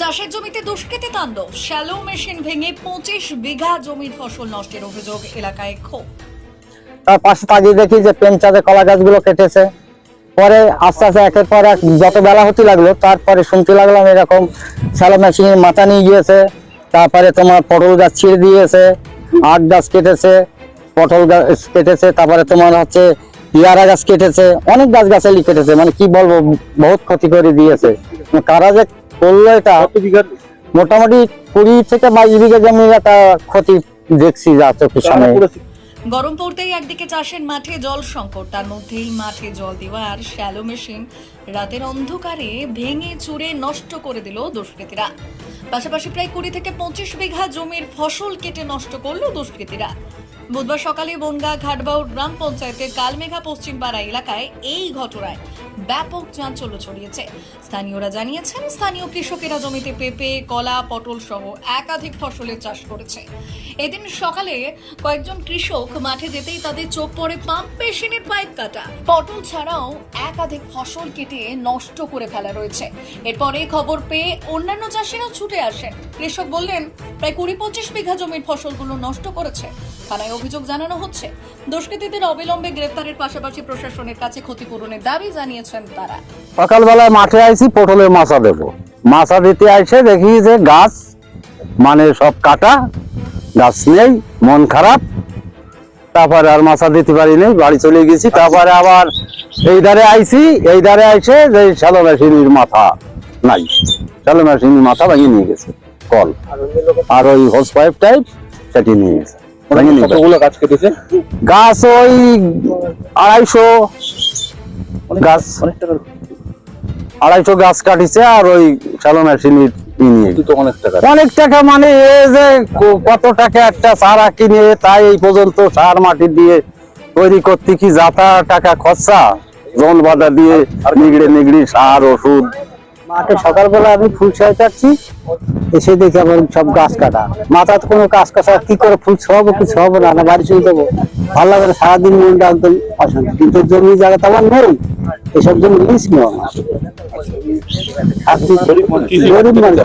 চাষের জমিতে দুষ্কৃতী তাণ্ডব। শ্যালো মেশিন ভেঙে পঁচিশ বিঘা জমির ফসল নষ্টের অভিযোগ এলাকায় ক্ষোভ। তার পাশে তাকিয়ে দেখি যে পেন চাঁদে কলা গাছগুলো কেটেছে। পরে আস্তে আস্তে একের পর এক যত বেলা হতে লাগল, তারপরে শুনতে লাগলাম এরকম স্যালো মেশিনের মাথা নিয়ে গিয়েছে। তারপরে তোমার পটল গাছ ছিঁড়ে দিয়েছে, আখ গাছ কেটেছে, পটল গাছ কেটেছে, তারপরে তোমার হচ্ছে পেয়ারা গাছ কেটেছে, অনেক গাছ গাছালি কেটেছে। মানে কি বলব, বহুত ক্ষতি করে দিয়েছে। কারা যে করল এটা মোটামুটি কুড়ি থেকে বাইশ বিঘা জমি একটা ক্ষতি দেখছি যা চোখের সামনে। গরম পড়তেই একদিকে চাষের মাঠে জল সংকট তার মধ্যেই মাঠে জল দেওয়ার শ্যালো মেশিন রাতের অন্ধকারে ভেঙে চুরে নষ্ট করে দিল দুষ্কৃতীরা। পাশাপাশি প্রায় কুড়ি থেকে পঁচিশ বিঘা জমির ফসল কেটে নষ্ট করল দুষ্কৃতীরা। বুধবার সকালে বনগা ঘাটবাউর গ্রাম পঞ্চায়েতের কালমেঘা পশ্চিম পাড়া এলাকায় এই ঘটনায় ব্যাপক চাঞ্চল্য ছড়িয়েছে। স্থানীয়রা জানিয়েছেন, স্থানীয় কৃষকেরা জমিতে পেঁপে, কলা, পটল সহ একাধিক ফসলের চাষ করেছে। এদিন সকালে কয়েকজন কৃষক মাঠে যেতেই তাদের চোখ পড়ে পাম্প মেশিনের পাইপ কাটা। পটল ছাড়াও একাধিক ফসল কেটে নষ্ট করে ফেলা রয়েছে। এরপরে খবর পেয়ে অন্যান্য চাষিরাও ছুটে আসেন। কৃষক বললেন, প্রায় কুড়ি পঁচিশ বিঘা জমির ফসলগুলো নষ্ট করেছে। থানায় অভিযোগ জানানো হচ্ছে, দুষ্কৃতীদের অবিলম্বে গ্রেপ্তারের পাশাপাশি প্রশাসনের কাছে ক্ষতিপূরণের দাবি জানিয়েছেন তারা। সকালবেলায় মাঠে আইছি পটলের মাছা দেবো। মাছা দিতে আইসে দেখি যে গাছ মানে সব কাটা গাছ নেই মন খারাপ। তারপরে আর মাছা দিতে পারিনি বাড়ি চলে গেছি। তারপরে আবার এই ধারে আইছি এই ধারে আইসে যে শ্যালো মেশিনের মাথা নাই। শ্যালো মেশিনের মাথা ভেঙে নিয়ে গেছে কল। আর ওই হোস পাইপ টাইপ সেটি নিয়ে গেছে কেটেছে? গাছ ওই আড়াইশো গাছ। অনেক টাকার আড়াইশো গাছ কাটিছে আর ওই শ্যালো মেশিনের নিয়ে। অনেক টাকা। অনেক টাকা মানে এ যে কত টাকা একটা সারা কিনে তাই এই পর্যন্ত সার মাটি দিয়ে তৈরি করতে কি যাতা টাকা খরচা? জল বাঁধা দিয়ে নিগড়ে নিগড়ি সার ওষুধ মাঠে সকালবেলা আমি ফুল চাচ্ছি এসে দেখি আমার সব গাছ কাটা। মাথাতে কোনো কাজ কাছা কি করে ফুল ছড়াবো কি ছড়াবো না না বাড়ি চলে যাব। ভালো লাগে না সারাদিন মনটা একদম অশান্তি। কিন্তু জমি জায়গা তো আমার নেই এসব জমি লিস নেওয়া আমার। গরিব মানুষ